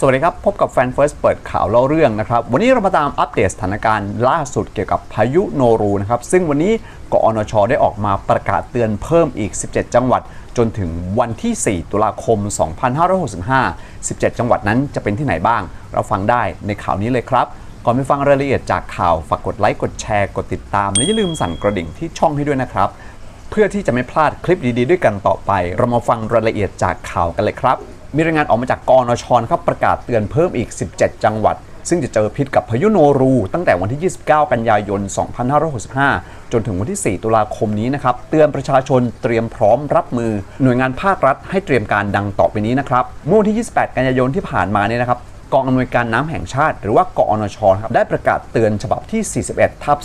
สวัสดีครับ พบกับแฟนเฟิร์สเปิดข่าวเล่าเรื่องนะครับ วันนี้เรามาตามอัปเดตสถานการณ์ล่าสุดเกี่ยวกับพายุโนรูนะครับ ซึ่งวันนี้กอนชได้ออกมาประกาศเตือนเพิ่มอีก 17 จังหวัด จนถึงวันที่ 4 ตุลาคม 2565 17 จังหวัดนั้นจะเป็นที่ไหนบ้าง เราฟังได้ในข่าวนี้เลยครับ ก่อนไปฟังรายละเอียดจากข่าวฝากกดไลค์กดแชร์กดติดตามและอย่าลืมสั่นกระดิ่งที่ช่องให้ด้วยนะครับเพื่อที่จะไม่พลาดคลิปดีๆ ด้วยกันต่อไป เรามาฟังรายละเอียดจากข่าวกันเลยครับ มีรายงานออกมาจากกอนชครับประกาศเตือนเพิ่มอีก 17 จังหวัด ซึ่งจะเจอพิษกับพายุโนรู ตั้งแต่วันที่ 29 กันยายน 2565 จนถึงวันที่ 4 ตุลาคมนี้นะครับ เตือนประชาชนเตรียมพร้อมรับมือ หน่วยงานภาครัฐให้เตรียมการดังต่อไปนี้นะครับเมื่อวันที่ 28 กันยายนที่ผ่านมาเนี่ยนะครับกองอำนวยการน้ำแห่งชาติ หรือว่ากอนชครับได้ประกาศเตือนฉบับที่ 41 ทับ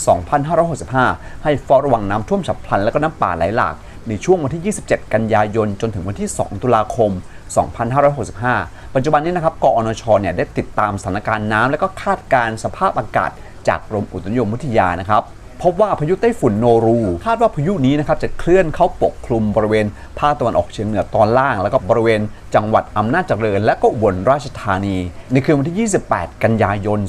2565 ให้เฝ้าระวังน้ำท่วมฉับพลันและก็น้ำป่าไหลหลากในช่วงวันที่ 27 กันยายนจนถึงวันที่ 2 ตุลาคม 2565 ปัจจุบันนี้นะครับกอนชเนี่ยได้ติดตามสถานการณ์น้ำและก็คาดการสภาพอากาศจากกรมอุตุนิยมวิทยานะครับพบว่าพายุไต้ฝุ่นโนรู คาดว่าพายุนี้นะครับจะเคลื่อนเข้าปกคลุมบริเวณภาคตะวันออกเฉียงเหนือตอนล่าง แล้วก็บริเวณจังหวัดอำนาจเจริญ และก็อุบลราชธานี ในคืนวันที่ 28 กันยายน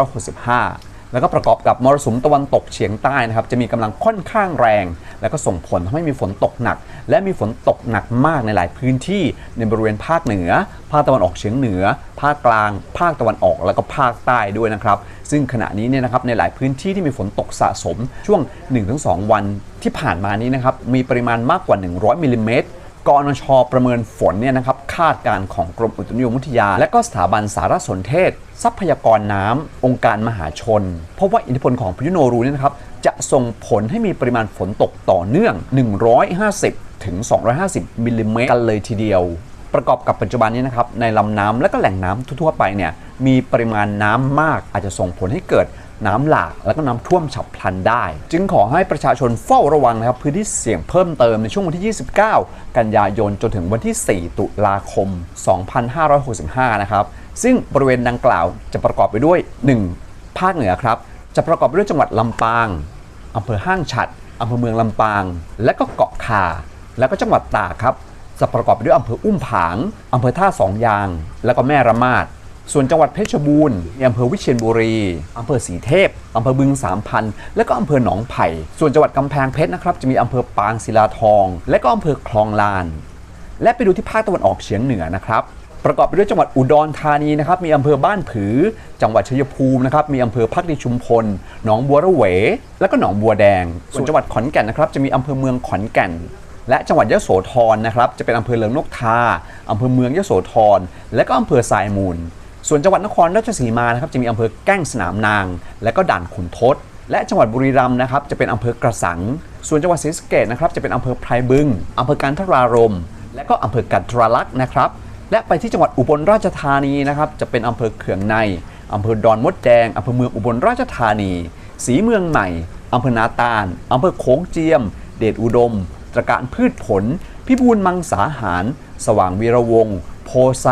2565 แล้วก็ประกอบกับมรสุมตะวันตกเฉียงใต้นะครับจะมีกำลังค่อนข้างแรง แล้วก็ส่งผลทำให้มีฝนตกหนัก และมีฝนตกหนักมากในหลายพื้นที่ในบริเวณภาคเหนือ ภาคตะวันออกเฉียงเหนือ ภาคกลาง ภาคตะวันออก แล้วก็ภาคใต้ด้วยนะครับซึ่งขณะนี้เนี่ยนะครับในหลายพื้นที่ที่มีฝนตกสะสมช่วง 1-2 วันที่ผ่านมานี้นะครับมีปริมาณมากกว่า 100มิลลิเมตร กอนชประเมินฝนเนี่ยนะครับคาดการของกรมอุตุนิยมวิทยา และก็สถาบันสารสนเทศ ทรัพยากรน้ำองค์การมหาชนเพราะว่าอิทธิพลของพายุโนรูเนี่ยนะครับจะส่งผลให้มีปริมาณฝนตกต่อเนื่อง 150ถึง250มิลลิเมตรกันเลยทีเดียว ประกอบกับปัจจุบันนี้นะครับในลำน้ำและก็แหล่งน้ำทั่วๆไปเนี่ยมีปริมาณน้ำมากอาจจะส่งผลให้เกิด น้ำหลากและก็น้ำท่วมฉับพลันได้ จึงขอให้ประชาชนเฝ้าระวังนะครับพื้นที่เสี่ยงเพิ่มเติมในช่วงวันที่ 29 กันยายนจนถึงวันที่ 4 ตุลาคม 2565 นะครับ ซึ่งบริเวณดังกล่าวจะประกอบไปด้วย 1. ภาคเหนือครับ จะประกอบไปด้วยจังหวัดลำปางอำเภอห้างฉัดอำเภอเมืองลำปาง และก็เกาะคา แล้วก็จังหวัดตากครับจะประกอบไปด้วยอำเภออุ้มผางอำเภอท่าสองยาง และก็แม่ระมาด ส่วนจังหวัดเพชรบูรณ์มีอำเภอวิเชียรบุรีอำเภอสีเทพอำเภอบึงสามพันธ์และก็อำเภอหนองไผ่ ส่วนจังหวัดกำแพงเพชรนะครับจะมีอำเภอปางศิลาทอง และก็อำเภอคลองลาน และไปดูที่ภาคตะวันออกเฉียงเหนือนะครับประกอบไปด้วยจังหวัดอุดรธานีนะครับมีอำเภอบ้านผือ จังหวัดชัยภูมินะครับมีอำเภอพักดีชุมพล หนองบัวระเว และก็หนองบัวแดง ส่วนจังหวัดขอนแก่นนะครับจะมีอำเภอเมืองขอนแก่น และจังหวัดยโสธรนะครับจะเป็นอำเภอเลิงนกทาอำเภอเมืองยโสธรและก็อำเภอทรายมูล ส่วนจังหวัดนครราชสีมานะครับจะมีอำเภอแก้งสนามนาง และก็ด่านขุนทด และจังหวัดบุรีรัมย์นะครับจะเป็นอำเภอกระสัง ส่วนจังหวัดศรีสะเกษนะครับจะเป็นอำเภอไพรบึงอำเภอกันทรารม และก็อำเภอกันทรลักษณ์นะครับและไปที่จังหวัดอุบลราชธานีนะครับจะเป็นอำเภอเขืองในอำเภอดอนมดแดงอำเภอเมืองอุบลราชธานี สีเมืองใหม่อำเภอนาตาลอำเภอโขงเจียม เดชอุดม ตระการพืชผล พิบูลมังสาหาร สว่างวีระวง โพไซ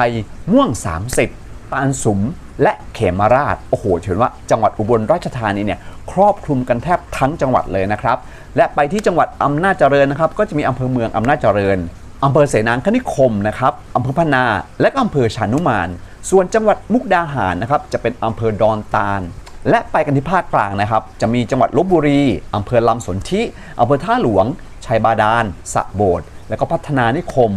ม่วง 30 ปานสุมและเขมราช โอ้โหถือว่าจังหวัดอุบลราชธานีเนี่ยครอบคลุมกันแทบทั้งจังหวัดเลยนะครับ และไปที่จังหวัดอำนาจเจริญนะครับ ก็จะมีอำเภอเมืองอำนาจเจริญอำเภอเสนางคณิคมนะครับอำเภอพนา และอำเภอชานุมาน ส่วนจังหวัดมุกดาหารนะครับ จะเป็นอำเภอดอนตาล และไปกันที่ภาคกลางนะครับ จะมีจังหวัดลบบุรีอำเภอลำสนธิอำเภอท่าหลวง ชัยบาดาลสะโบดและก็พัฒนานิคม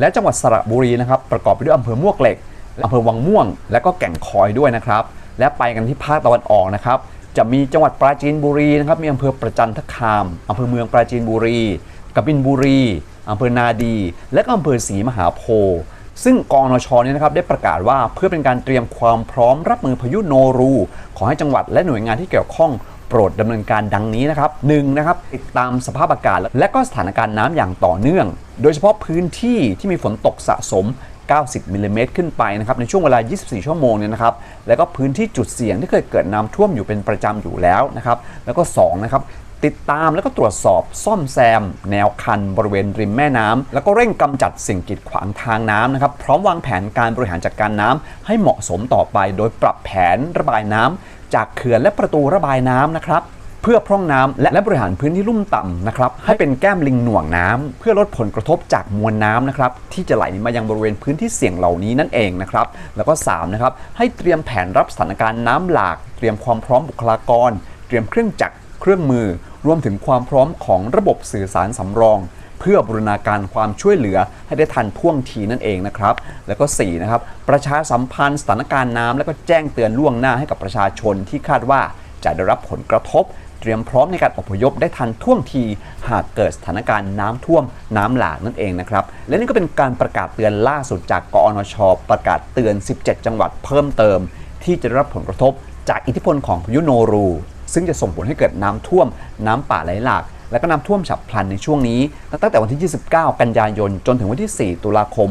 และจังหวัดสระบุรีนะครับ ประกอบไปด้วยอำเภอมวกเหล็ก อำเภอวังม่วง และก็แก่งคอยด้วยนะครับ และไปกันที่ภาคตะวันออกนะครับ จะมีจังหวัดปราจีนบุรีนะครับ มีอำเภอประจันทคามอำเภอเมืองปราจีนบุรีกบินบุรีอำเภอนาดี และก็อำเภอศรีมหาโพธิ์ซึ่งกองนชเนี่ยนะครับได้ประกาศว่าเพื่อเป็นการเตรียมความพร้อมรับมือพายุโนรู ขอให้จังหวัดและหน่วยงานที่เกี่ยวข้องโปรดดำเนินการดังนี้นะครับหนึ่งนะครับติดตามสภาพอากาศและก็สถานการณ์น้ำอย่างต่อเนื่อง โดยเฉพาะพื้นที่ที่มีฝนตกสะสม 90มิลลิเมตรขึ้นไปนะครับในช่วงเวลา 24 ชั่วโมงเนี่ยนะครับแล้วก็พื้นที่จุดเสี่ยงที่เคยเกิดน้ำท่วมอยู่เป็นประจำอยู่แล้วนะครับแล้วก็2นะครับติดตามแล้วก็ตรวจสอบซ่อมแซม แนวคันบริเวณริมแม่น้ำแล้วก็เร่งกำจัดสิ่งกีดขวางทางน้ำนะครับพร้อมวางแผนการบริหารจัดการน้ำให้เหมาะสมต่อไป โดยปรับแผนระบายน้ำจากเขื่อนและประตูระบายน้ำนะครับ เพื่อพร่องน้ำและและบริหารพื้นที่ลุ่มต่ำนะครับให้เป็นแก้มลิงหน่วงน้ำเพื่อลดผลกระทบจากมวลน้ำนะครับที่จะไหลมายังบริเวณพื้นที่เสี่ยงเหล่านี้นั่นเองนะครับแล้วก็3นะครับให้เตรียมแผนรับสถานการณ์น้ำหลาก เตรียมความพร้อมบุคลากร เตรียมเครื่องจักรเครื่องมือ รวมถึงความพร้อมของระบบสื่อสารสำรองเพื่อบูรณาการความช่วยเหลือให้ได้ทันท่วงทีนั่นเองนะครับ แล้วก็4นะครับประชาสัมพันธ์สถานการณ์น้ำแล้วก็แจ้งเตือนล่วงหน้าให้กับประชาชนที่คาดว่าจะได้รับผลกระทบ เตรียมพร้อมในการอพยพได้ทันท่วงทีหากเกิดสถานการณ์น้ำท่วมน้ำหลากนั่นเองนะครับ และนี่ก็เป็นการประกาศเตือนล่าสุดจากกอนช ประกาศเตือน 17 จังหวัดเพิ่มเติม ที่จะได้รับผลกระทบจากอิทธิพลของพายุโนรู ซึ่งจะส่งผลให้เกิดน้ำท่วม น้ำป่าไหลหลากและก็น้ำท่วมฉับพลันในช่วงนี้ ตั้งแต่วันที่ 29 กันยายน จนถึงวันที่ 4 ตุลาคม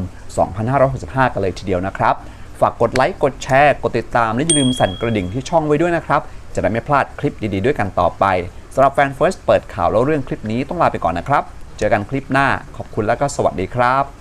2565 กันเลยทีเดียวนะครับ ฝากกดไลค์ กดแชร์ กดติดตาม และอย่าลืมสั่นกระดิ่งที่ช่องไว้ด้วยนะครับ จะได้ไม่พลาดคลิปดีๆด้วยกันต่อไปสำหรับแฟนเฟิร์สเปิดข่าวแล้วเรื่องคลิปนี้ต้องลาไปก่อนนะครับ เจอกันคลิปหน้า ขอบคุณและก็สวัสดีครับ